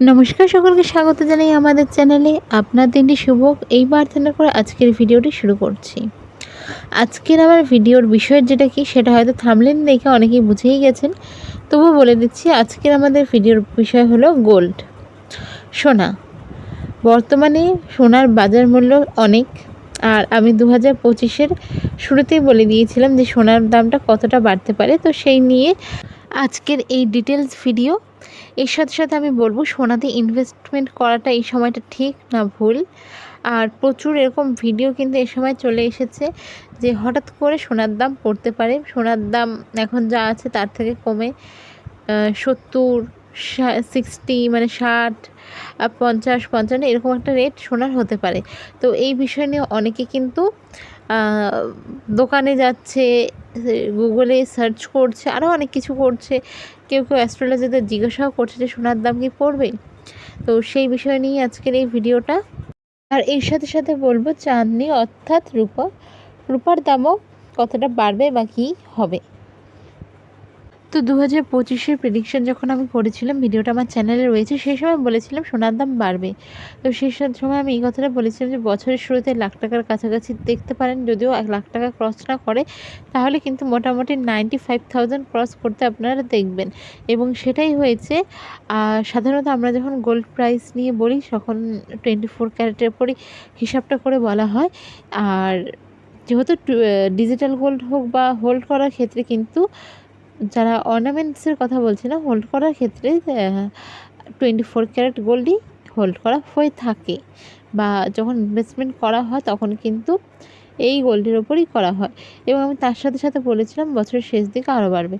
নমস্কার সকলকে, স্বাগত জানাই আমাদের চ্যানেলে। আপনার দিনটি শুভ এই প্রার্থনা করে আজকের ভিডিওটি শুরু করছি। আজকের আমার ভিডিওর বিষয় যেটা কি, সেটা হয়তো থামলেন দেখে অনেকেই বুঝেই গেছেন। তবু বলে দিচ্ছি, আজকের আমাদের ভিডিওর বিষয় হলো গোল্ড। সোনা। বর্তমানে সোনার বাজার মূল্য অনেক, আর আমি দু হাজার পঁচিশের শুরুতেই বলে দিয়েছিলাম যে সোনার দামটা কতটা বাড়তে পারে। তো সেই নিয়ে আজকের এই ডিটেলস ভিডিও এর সাথে সাথে আমি বলব সোনাতে ইনভেস্টমেন্ট করাটা এই সময়টা ঠিক না ভুল। আর প্রচুর এরকম ভিডিও কিন্তু এই সময় চলে এসেছে যে হঠাৎ করে সোনার দাম পড়তে পারে। সোনার দাম এখন যা আছে তার থেকে কমে সত্তর সিক্সটি মানে ষাট পঞ্চাশ, পঞ্চান্ন এরকম একটা রেট সোনার হতে পারে। তো এই বিষয় নিয়ে অনেকে কিন্তু দোকানে যাচ্ছে গুগলে সার্চ করছে আরও অনেক কিছু করছে। কেউ কেউ অ্যাস্ট্রোলজিদের জিজ্ঞাসাও করছে যে, সোনার দাম কি পড়বে? তো সেই বিষয় নিয়ে আজকের এই ভিডিওটা। আর এর সাথে সাথে বলব, চাঁদনি অর্থাৎ রূপা। রূপার দামও কতটা বাড়বে বা কী হবে? তো দু হাজার পঁচিশের প্রেডিকশন যখন আমি করেছিলাম ভিডিওটা আমার চ্যানেলে রয়েছে, সেই সময় বলেছিলাম সোনার দাম বাড়বে। তো সেই সময় আমি এই কথাটা বলেছিলাম যে বছরের শুরুতে লাখ টাকার কাছাকাছি দেখতে পারেন, যদিও এক লাখ টাকা ক্রস না করে, তাহলে কিন্তু মোটামুটি নাইনটি ফাইভ থাউজেন্ড ক্রস করতে আপনারা দেখবেন। এবং সেটাই হয়েছে সাধারণত আমরা যখন গোল্ড প্রাইস নিয়ে বলি, তখন টোয়েন্টি ফোর ক্যারেটের পরই হিসাবটা করে বলা হয়। আর যেহেতু ডিজিটাল গোল্ড হোক বা হোল্ড করার ক্ষেত্রে কিন্তু যারা অর্নামেন্টসের কথা বলছি না হোল্ড করার ক্ষেত্রে টোয়েন্টি ফোর ক্যারেট গোল্ডই হোল্ড করা হয়ে থাকে। বা যখন ইনভেস্টমেন্ট করা হয়, তখন কিন্তু এই গোল্ডের ওপরই করা হয়। এবং আমি তার সাথে সাথে বলেছিলাম, বছরের শেষ দিকে আরও বাড়বে।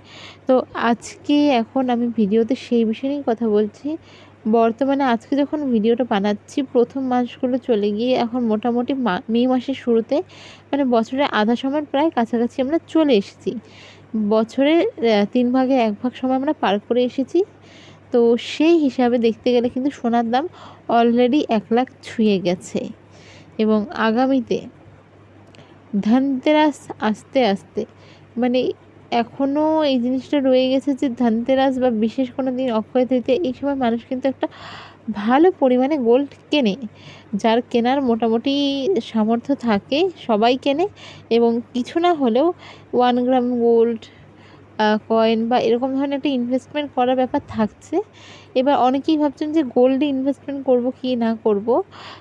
তো আজকে এখন আমি ভিডিওতে সেই বিষয় নিয়েই কথা বলছি। বর্তমানে আজকে যখন ভিডিওটা বানাচ্ছি, প্রথম মাসগুলো চলে গিয়ে এখন মোটামুটি মে মাসের শুরুতে মানে বছরের আধা সময় প্রায় কাছাকাছি আমরা চলে এসেছি। বছরের তিন ভাগে এক ভাগ সময় আমরা পার করে এসেছি। তো সেই হিসাবে দেখতে গেলে কিন্তু সোনার দাম অলরেডি এক লাখ ছুঁয়ে গেছে। এবং আগামীতে ধনতেরাস আস্তে আস্তে মানে এখনও এই জিনিসটা রয়ে গেছে যে ধনতেরাস বা বিশেষ কোনো দিন অক্ষয় তৃতীয়া, এই সময় মানুষ কিন্তু একটা ভালো পরিমাণে গোল্ড কেনে, যার কেনার মোটামুটি সামর্থ্য থাকে, সবাই কেনে এবং কিছু না হলেও ওয়ান গ্রাম গোল্ড কয়েন বা এরকম ধরনের একটা ইনভেস্টমেন্ট করার ব্যাপার থাকছে। এবার অনেকেই ভাবছেন যে গোল্ডে ইনভেস্টমেন্ট করব কি না করব?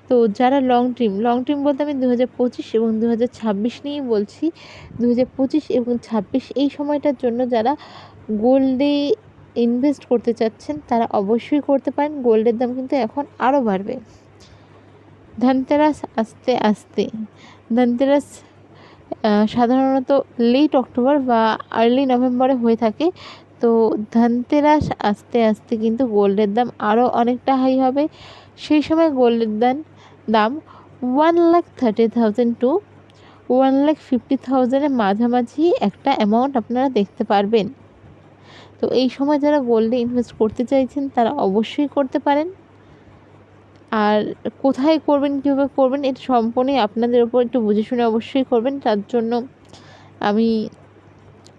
তো যারা লং ট্রিম লং ট্রিম বলতে আমি দু হাজার পঁচিশ এবং দু হাজার ছাব্বিশ নিয়েই বলছি। দু হাজার পঁচিশ এবং ছাব্বিশ এই সময়টার জন্য যারা গোল্ডে ইনভেস্ট করতে চাচ্ছেন, তারা অবশ্যই করতে পারেন। গোল্ডের দাম কিন্তু এখন আরও বাড়বে। ধনতেরাস আস্তে আস্তে। ধনতেরাস সাধারণত লেট অক্টোবর বা আর্লি নভেম্বরে হয়ে থাকে। তো ধনতেরাস আস্তে আস্তে কিন্তু গোল্ডের দাম আরও অনেকটা হাই হবে। সেই সময় গোল্ডের দাম দাম one lakh thirty thousand to one lakh fifty থাউজেন্ডের মাঝামাঝি একটা অ্যামাউন্ট আপনারা দেখতে পারবেন। তো এই সময় যারা গোল্ডে ইনভেস্ট করতে চাইছেন, তারা অবশ্যই করতে পারেন। আর কোথায় করবেন, কীভাবে করবেন, এটা সম্পূর্ণই আপনাদের ওপর একটু বুঝে শুনে অবশ্যই করবেন। তার জন্য আমি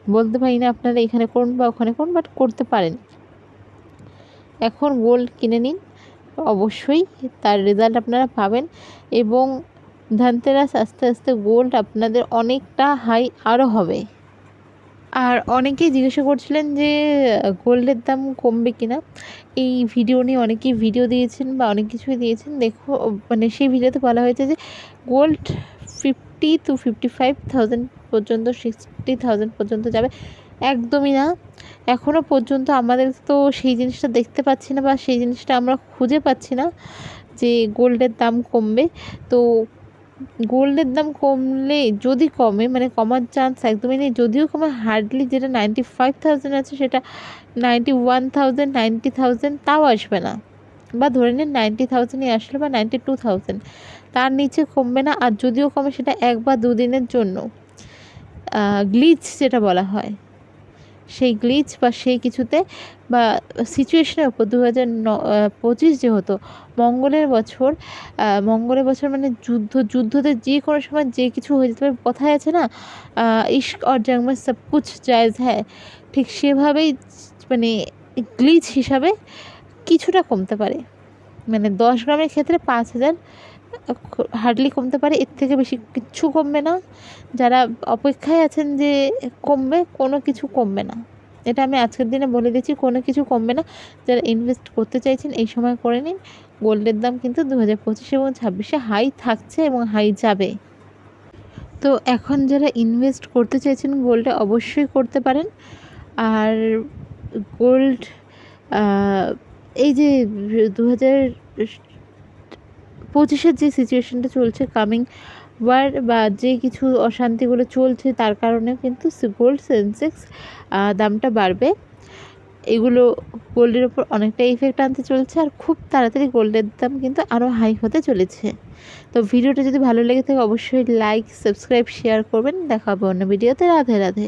বলতে পারি না আপনারা এখানে করুন বা ওখানে করুন বাট করতে পারেন। এখন গোল্ড কিনে নিন, অবশ্যই তার রেজাল্ট আপনারা পাবেন। এবং ধানতেরাস আস্তে আস্তে গোল্ড আপনাদের অনেকটা হাই আরও হবে। আর অনেকেই জিজ্ঞাসা করছিলেন যে, গোল্ডের দাম কমবে কি না এই ভিডিও নিয়ে অনেকেই ভিডিও দিয়েছেন বা অনেক কিছুই দিয়েছেন। দেখো মানে সেই ভিডিওতে বলা হয়েছে যে, gold fifty to fifty five thousand পর্যন্ত, সিক্সটি থাউজেন্ড পর্যন্ত যাবে। একদমই না। এখনও পর্যন্ত আমাদের তো সেই জিনিসটা দেখতে পাচ্ছি না বা সেই জিনিসটা আমরা খুঁজে পাচ্ছি না যে গোল্ডের দাম কমবে। তো গোল্ডের দাম কমলে, যদি কমে মানে কমার চান্স একদমই নেই, যদিও কমে হার্ডলি যেটা নাইনটি ফাইভ থাউজেন্ড আছে, সেটা ninety one thousand ninety thousand তাও আসবে না। বা ধরে নিন নাইনটি থাউজেন্ডই আসলে বা নাইনটি টু থাউজেন্ড তার নিচে কমবে না, আর যদিও কমে, সেটা এক বা দুদিনের জন্য। গ্লিচ যেটা বলা হয়। সেই গ্লিচ বা সেই কিছুতে বা সিচুয়েশনের উপর দু হাজার ন পঁচিশ যেহেতু, মঙ্গলের বছর মঙ্গলের বছর মানে যুদ্ধ, যুদ্ধতে যে কোনো সময় যে কিছু হয়ে যেতে পারে, কথায় আছে না ইস্ক অর জাংমে সব কুছ জায়জ হ্যাঁ ঠিক সেভাবেই মানে গ্লিচ হিসাবে কিছুটা কমতে পারে। মানে দশ গ্রামের ক্ষেত্রে পাঁচ হাজার হার্ডলি কমতে পারে, এর থেকে বেশি কিচ্ছু কমবে না। যারা অপেক্ষায় আছেন যে কমবে, কোনো কিছু কমবে না। এটা আমি আজকের দিনে বলে দিচ্ছি, কোনো কিছু কমবে না। যারা ইনভেস্ট করতে চাইছেন, এই সময় করে নিন। গোল্ডের দাম কিন্তু দু হাজার পঁচিশে এবং ছাব্বিশে হাই থাকছে এবং হাই যাবে। তো এখন যারা ইনভেস্ট করতে চাইছেন গোল্ডে অবশ্যই করতে পারেন। আর গোল্ড এই যে দু হাজার পঁচিশের যে সিচুয়েশনটা চলছে কামিং ওয়ার বা যে কিছু অশান্তিগুলো চলছে, তার কারণে কিন্তু গোল্ড সেন্সেক্স দামটা বাড়বে। এগুলো গোল্ডের ওপর অনেকটা ইফেক্ট আনতে চলছে আর খুব তাড়াতাড়ি গোল্ডের দাম কিন্তু আরও হাই হতে চলেছে। তো ভিডিওটা যদি ভালো লেগে থাকে, অবশ্যই লাইক সাবস্ক্রাইব শেয়ার করবেন। দেখা হবে অন্য ভিডিওতে রাধে রাধে।